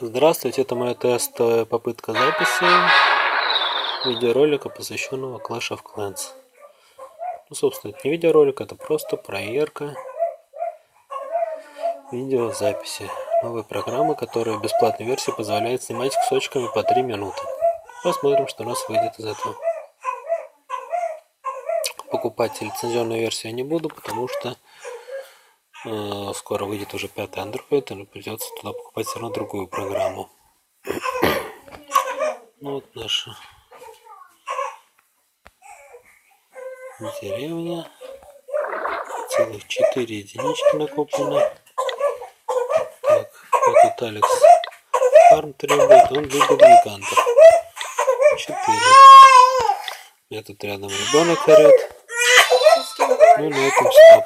Здравствуйте, это моя тестовая попытка записи видеоролика, посвященного Clash of Clans. Ну, собственно, это не видеоролик, это просто проверка видеозаписи. Новой программы, которая в бесплатной версии позволяет снимать кусочками по 3 минуты. Посмотрим, что у нас выйдет из этого. Покупать лицензионную версию я не буду, потому что скоро выйдет уже пятый Android, и придется туда покупать все равно другую программу. Ну вот наша деревня. Целых четыре единички накоплено. Так, тут Алекс фарм требует, он любит гигантов. Четыре. У меня тут рядом ребенок орет. Ну, на этом стоп.